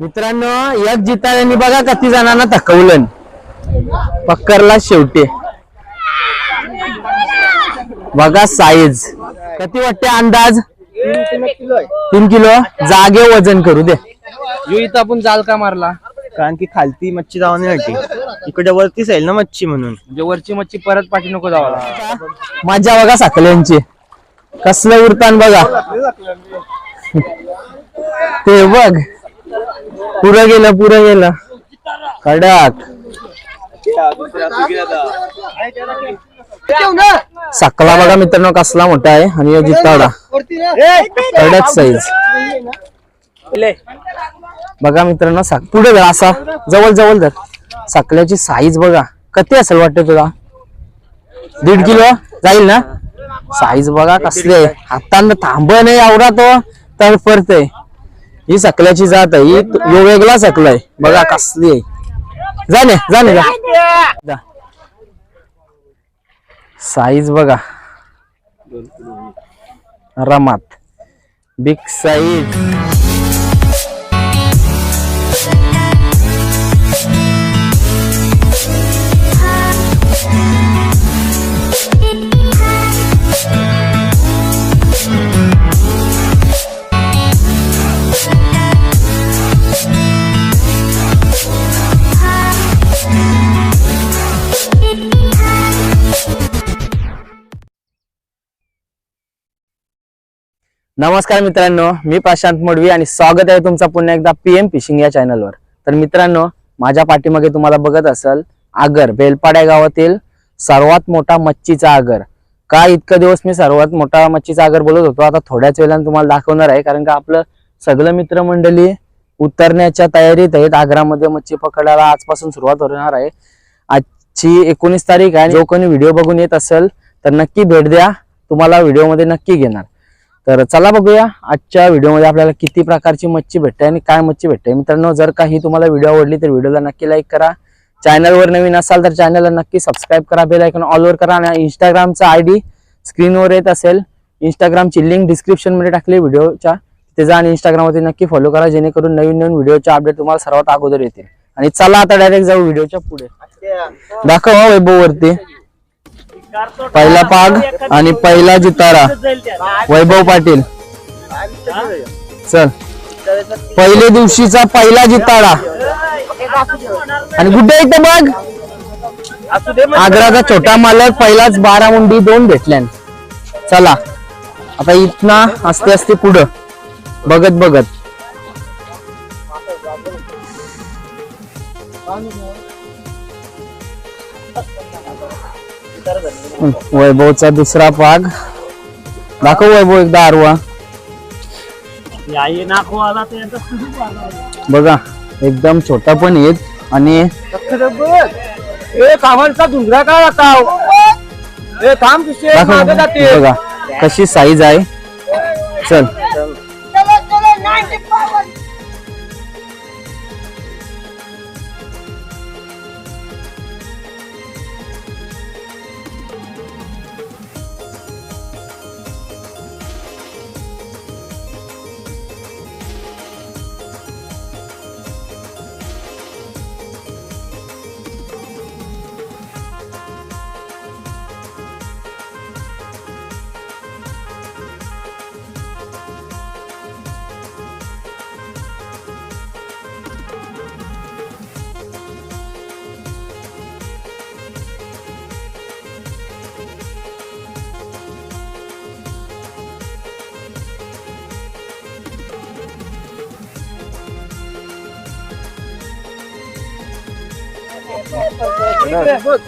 मित्रांनो एक जिताऱ्यांनी बघा किती जणांना थकवलं. पक्करला शेवटी. बघा साईज किती वाटते अंदाज? तीन किलो. जागे वजन करू दे. यो इथं आपण जाल का मारला. कारण की खालती मच्छी जावण्यासाठी इकडे वरतीच आहे ना मच्छी म्हणून. म्हणजे वरची मच्छी परत पाठी नको जावा मजा बघा साखल्यांची कसलं उरतान बघा. ते बघ. पुरा गेलं पुरा गेलं. कडक. सकला बघा मित्रांनो कसला मोठा आहे आणि यो जिताडा कडक साईज बघा मित्रांनो साक पुढे जा असा जवळ जवळ जर सकल्याची साईज बघा. किती असेल वाटतं तुला? दीड किलो? जाईल ना? साईज बघा कसली आहे. हातानं थांब नाही आवरा तो. तर परतय. ही सकल्याची जात आहे. ही वेगवेगळा वेगळा सकला आहे बघा कसली आहे. जाणे जाणे जा. साईज बघा. रमात. बिग साईज नमस्कार मित्रांनो मी प्रशांत मडवी आणि स्वागत आहे तुमचा पुन्हा एकदा पी एम फिशिंग या चॅनलवर. तर मित्रांनो माझ्या पाठीमागे तुम्हाला बघत असाल आगर बेलपाड्या गावातील सर्वात मोठा मच्छीचा आगर. का इतकं दिवस मी सर्वात मोठा मच्छीचा आगर बोलत होतो आता थोड्याच वेळाने तुम्हाला दाखवणार आहे कारण का आपलं सगळं मित्रमंडळी उतरण्याच्या तयारीत आहेत आग्रामध्ये मच्छी पकडायला आजपासून सुरुवात होणार आहे. आजची एकोणीस तारीख आहे जो कोणी व्हिडिओ बघून येत असेल तर नक्की भेट द्या तुम्हाला व्हिडिओमध्ये नक्की घेणार. तर चला बघूया आजच्या व्हिडिओमध्ये आपल्याला किती प्रकारची मच्छी भेटते आणि काय मच्छी भेटते. मित्रांनो जर का ही तुम्हाला व्हिडिओ आवडली तर व्हिडिओला नक्की लाईक करा. चॅनलवर नवीन असाल तर चॅनलला नक्की सबस्क्राईब करा बेल आयकॉन ऑलवर करा आणि इंस्टाग्रामचा आय डी स्क्रीनवर येत असेल. इंस्टाग्रामची लिंक डिस्क्रिप्शनमध्ये टाकली व्हिडिओच्या. तिथे जा आणि इंस्टाग्रामवरती नक्की फॉलो करा जेणेकरून नवीन नवीन व्हिडिओच्या अपडेट तुम्हाला सर्वात अगोदर येतील. आणि चला आता डायरेक्ट जाऊ व्हिडिओच्या पुढे. दाखव वैभव वरती पहिला पाग आणि पहिला जितारा. वैभव पाटील. चल. पहिल्या दिवशीचा पहिला जिताडा आणि कुठे इथं बघ आग्राचा छोटा मालक पहिलाच बारा मुंडी दोन भेटल्या चला. आता इथना असते असते पुढं. बघत बघत. वैभवचा दुसरा पाग दाखव वैभव एकदा आरवा. बघा एकदम छोटा पण येत आणि धुंगरा काय आता? ए थांब पिशे दाखव. बघा कशी साईज आहे. चल.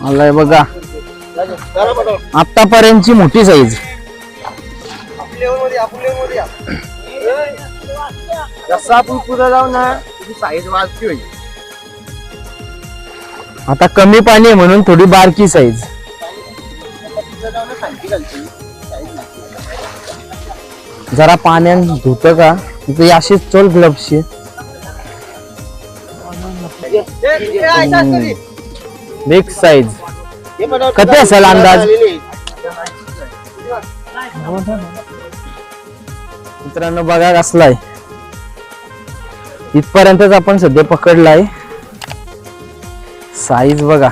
आलाय बघा. आतापर्यंतची मोठी साईज जसं आपण पुढे जाऊ ना साईज होईल. आता कमी पाणी आहे म्हणून थोडी बारकी साईज जरा पाण्यात धुत का? इथे अशीच चोल ग्लब्सची बिग साईज कधी असेल अंदाज? मित्रांनो बघा कसलाय. इथपर्यंतच आपण सध्या पकडलाय. साईज बघा.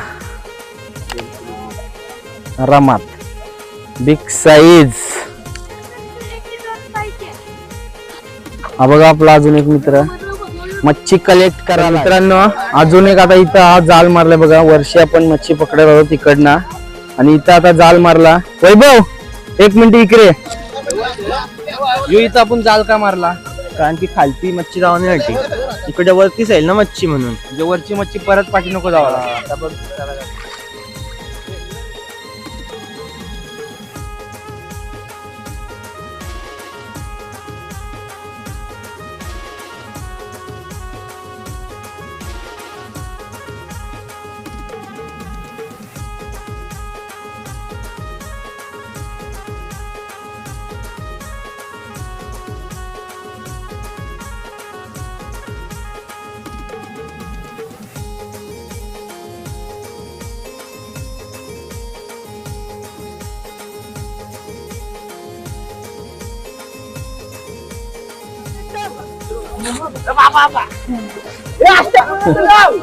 रमात. बिग साईज हा बघा आपला अजून एक मित्र. मच्छी कलेक्ट करा मित्रांनो अजून एक आता इथं हा जाल मारलाय बघा. वर्षी आपण मच्छी पकडत आहोत तिकडनं. आणि इथं आता जाल मारला. वैभव एक मिनिट इकडे. ये. इथं आपण जाल का मारला? कारण की खालती मच्छी जावण्यासाठी इकडे वरतीच आहे ना मच्छी म्हणून. म्हणजे वरची मच्छी परत पाठी नको जावाला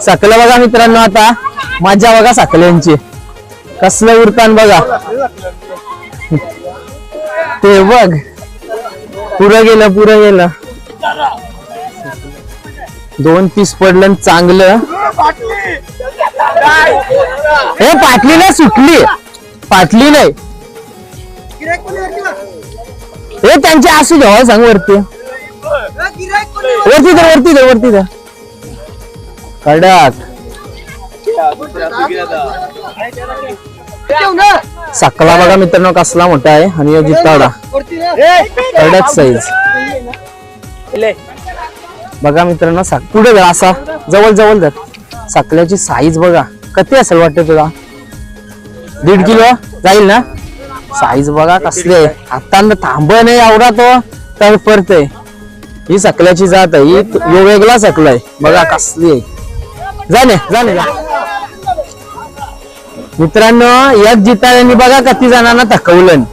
सकलं बघा मित्रांनो आता. मजा बघा सकल्यांची. कसलं उरतान बघा. ते बघ. पुरं गेलं पुरं गेलं. दोन पीस पडलं आणि चांगलं. हे पाटली नाही सुटली. पाटली नाही. हे त्यांची असू द्या हो, सांग वरती. वरती तर वरती तर वरती तर कडक सकला बघा मित्रांनो कसला मोठा आहे आणि यो जिताडा कडक साईज बघा मित्रांनो साक पुढे जा असा. जवळ जवळ धर सकल्याची साईज बघा. किती असेल वाटतं तुला? दीड किलो? जाईल ना? साईज बघा कसली आहे. आता थांब नाही एवढा तो तर परतय ही सकल्याची जात आहे. ही वेगळा सकल आहे बघा कसली आहे. जाणे जाणे जा मित्रांनो यात जिताळ्यांनी बघा किती जणांना थकवलं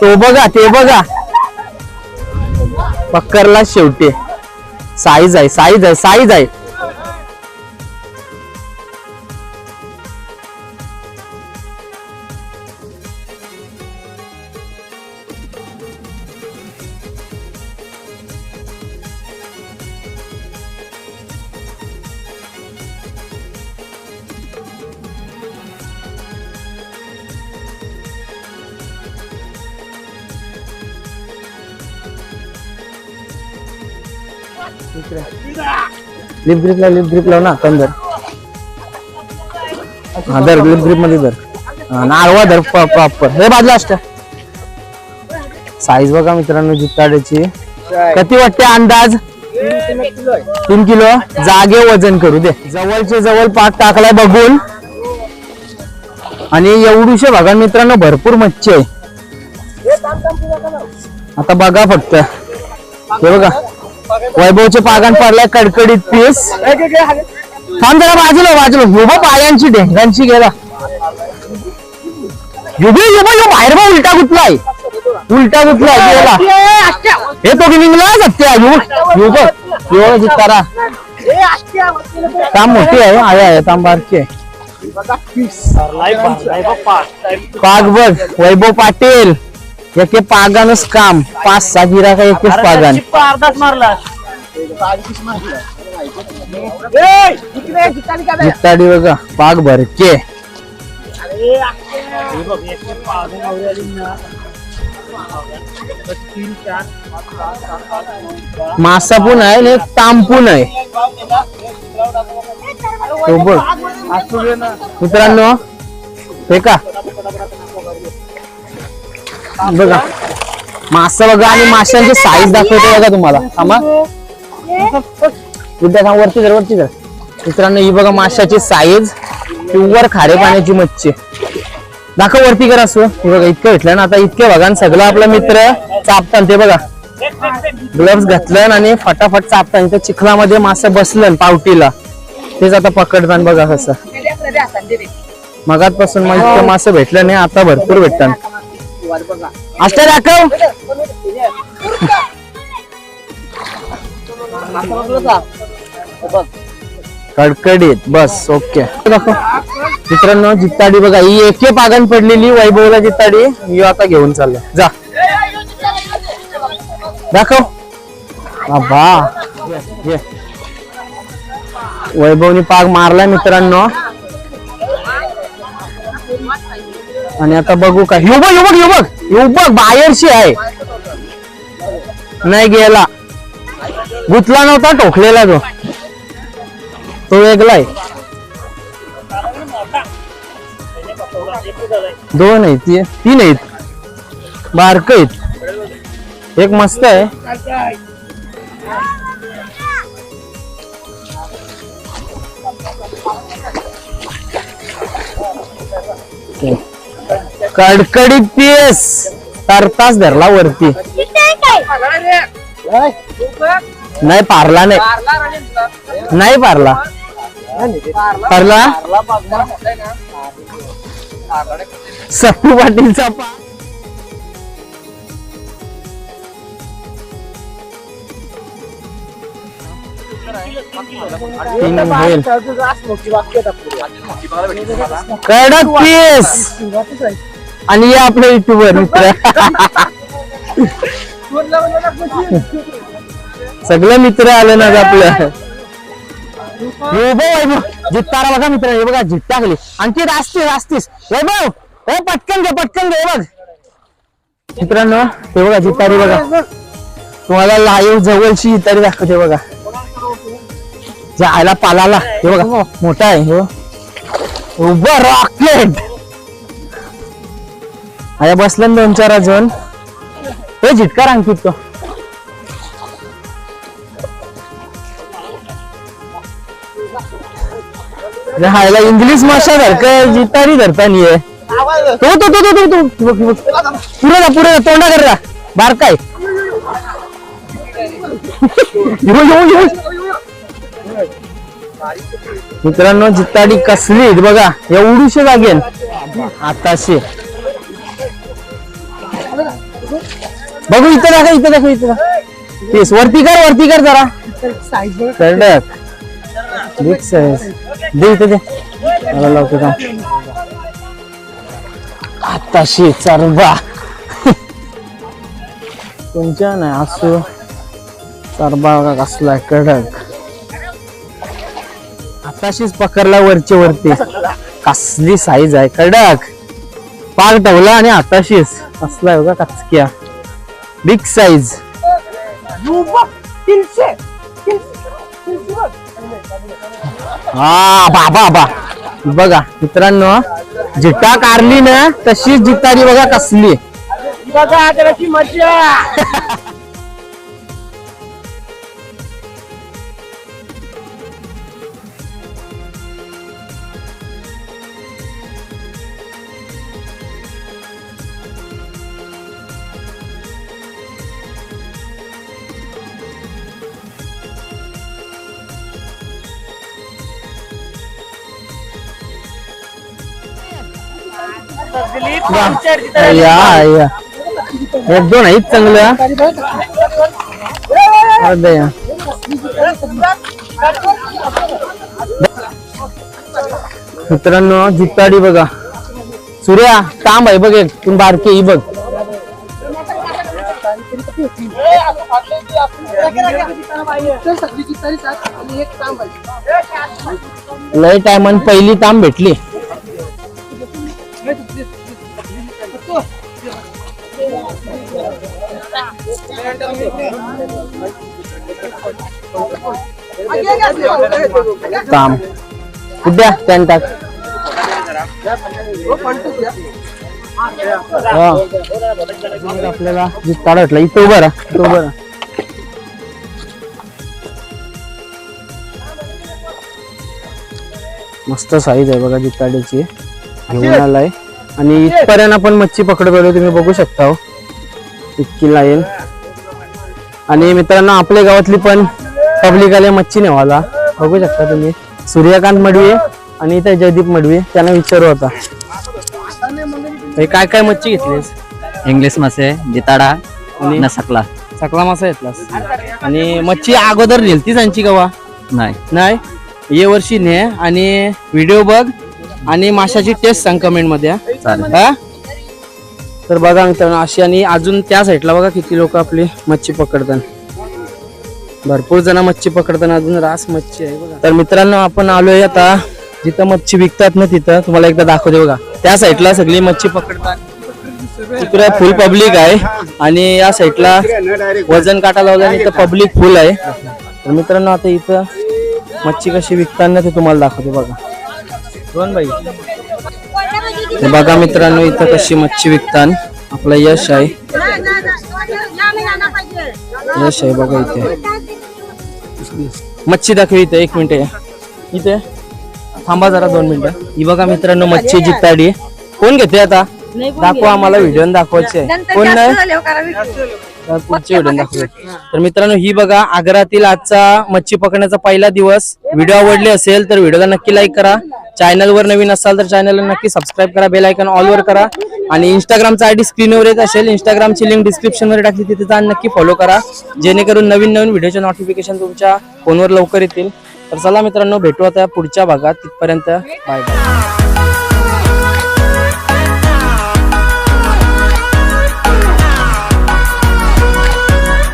तो बघा ते बघा. पक्करला शेवटी. साईज आहे साईज आहे साईज आहे. लिप ग्रीप लाव लिप ग्रीप लाव ना कंदर हा धर लिप ग्रीपमध्ये धर. हा नारवा धर प्रॉपर हे बाजूला असत. साईज बघा मित्रांनो जिताड्याची. किती वाटते अंदाज? तीन किलो. जागे वजन करू दे. जवळचे जवळ पाक टाकलाय बघून. आणि एवढीशे बघा मित्रांनो भरपूर मच्छी आहे. आता बघा फक्त. हे बघा. वैभवचे पागण पडलाय कडकडीत पीस. थांब जरा बाजूला बाजूला. युवा पायांची ढेंगांची गेला. युबे युबा यो बाहेर बा उलटा गुतलाय. उलटा गुतलाय गेला. हे तो की निघला सत्या युव युव युव जितारा काम मोठी आहे आहे आहे ताम बारकी आहे. पाग बघ वैभव पाटील. एके पागानच काम. पाच सहा गिरा का एकच पागान. जिताडी बघा पाग भरके. मासा पण आहे आणि एक ताम पण आहे. तो बघ. मित्रांनो हे का? बघा. मासा बघा आणि माशांची साईज दाखवतो बघा तुम्हाला. आम्हा विद्या सांग वरती धर वरती धर मित्रांनो ही बघा माशाची साईज प्युअर खारे पाण्याची मच्छी. दाखव वरती करा असं. हे बघा इतकं भेटलं ना. आता इतके बघा आणि सगळं आपला मित्र चापतान ते बघा. ग्लव्स घातलं आणि फटाफट चापतान इथं चिखलामध्ये मासे बसलं पावटीला. तेच आता पकडतान बघा कसं. मगातपासून मग इतकं मासे भेटलं नाही आता भरपूर भेटतात. अष्ट दाखव. कडकडीत बस ओके. दाखव मित्रांनो जित्ताडी बघा ही एके पागण पडलेली वैभवला जित्ताडी. मी आता घेऊन चाललो जा. दाखव. बा वैभवनी पाग मारलाय मित्रांनो. आणि आता बघू का हे बघ यो बघ यो बघ. येऊ बघ बाहेरशी आहे. नाही गेला. गुतला नव्हता टोकलेला तो. तो वेगळा आहे. दोन आहेत तीन आहेत. बारक आहेत. एक मस्त आहे. कडकडीत पीएस तरताच धरला वरती. नाही पारला नाही. नाही पारला. पारला? सप्पू पाटीलचा पा. कडक पीस आणि या आपल्या युट्यूबवर मित्र. सगळे मित्र आले ना आपल्या हे वैभव जित्तारा बघा मित्र. हे बघा जित टाकली आणखी असतीस असतीस वैभव हे हो, पटकन घे पटकन घे बघ. मित्रांनो हे बघा जितारी बघा. तुम्हाला लाईव्ह जवळची जितारी दाखवते बघा. जायला पालाला. हे बघा मोठा आहे हे उभं रॉकेट अरे बसलं दोन चार अजून. हे झिटकार अंकित तो. हायला इंग्लिश माशा धरक जितारी धरता नाहीये तो तो तो तो तो तो पुढे जा पुढे जा तोंडा कर बारकाय. येऊ, येऊ, मित्रांनो जिताडी कसली आहेत बघा एवढीशे जागेन आताशे. बघू इथं दाखव इथं दाखव इथं दाखव. तेच वरती कर वरती कर जरा. कडक बिग साईज दे इथं दे. मला लवकर का चरबा तुमच्या नाही असो. चरबा बघा कसला आहे, कडक. आताशीच पकडला वरचे वरती. कसली साईज आहे कडक. पाग ठेवला आणि आताशीच असला बघा कचक्या. बिग साईज हा बाबा बा बघा मित्रांनो जिटा कारली ना तशीच जितारी बघा कसली. बघा त्याची मजा. एक दोन आहेत चांगलं. मित्रांनो जिताडी बघा. सूर्या तांब आहे बघ एक. तू बारकी ही बघ. लय टायमान पहिली तांब भेटली. तांब कुठ्या त्यान टाक हा. आपल्याला जिताडा भेटला इथं उभं राहा. इथं उभं राहा. मस्त साईज आहे बघा जिताड्याची घेऊन आलाय आणि इथपर्यंत आपण मच्छी पकडत तुम्ही बघू शकता हो. इतकी लाईन. आणि मित्रांनो आपल्या गावातली पण पब्लिक आले मच्छी नेवाला. बघू शकता तुम्ही. सूर्यकांत मडवी आणि इथे जयदीप मडवी त्यांना विचारू होता हे काय काय मच्छी घेतलीस? इंग्लिश मासे जिताडा आणि नसकला चकला मासा घेतलास. आणि मच्छी अगोदर नेलती सांची गवा नाही. नाही? ये वर्षी ने आणि व्हिडिओ बघ आणि माशाची टेस्ट सांग कमेंटमध्ये हा. तर बघा मित्रांनो अशी आणि अजून त्या साईडला बघा किती लोक आपली मच्छी पकडतात. भरपूर जण मच्छी पकडताना अजून रास मच्छी आहे बघा. तर मित्रांनो आपण आलोय आता जिथं मच्छी विकतात ना तिथं तुम्हाला एकदा दाखवते बघा. त्या साईडला सगळी मच्छी पकडतात. तिकडे फुल पब्लिक आहे आणि या साईडला वजन काटा लावला इथं पब्लिक फुल आहे. तर मित्रांनो आता इथं मच्छी कशी विकताना ते तुम्हाला दाखवते बघा. दोन बाई बघा मित्रांनो इथं कशी मच्छी विकतात आपला यश आहे. यश आहे बघा इथे. मच्छी दाखवी इथे एक मिनिट या. इथे. थांबा जरा दोन मिनिटं. ही बघा मित्रांनो मच्छी जिताडी कोण घेते आता? दाखवा आम्हाला व्हिडिओ दाखवायचे. कोण नाही पुढचे व्हिडिओ दाखवूया तर मित्रांनो ही बघा आग्रातील आजचा मच्छी पकडण्याचा पहिला दिवस. व्हिडिओ आवडले असेल तर व्हिडिओला नक्की लाईक करा. चॅनल वर नवीन असाल तर चॅनलला नक्की सबस्क्राईब करा बेल आयकॉन ऑल वर करा. आणि इंस्टाग्रामचा आय डी स्क्रीनवर येत असेल इंस्टाग्रामची लिंक डिस्क्रिप्शन वर टाकली तिथे जाऊन नक्की फॉलो करा. जेणेकरून नवीन नवीन व्हिडिओचे नोटिफिकेशन तुमच्या फोनवर लवकर येतील. तर चला मित्रांनो भेटू आता पुढच्या भागात. तिथपर्यंत बाय बाय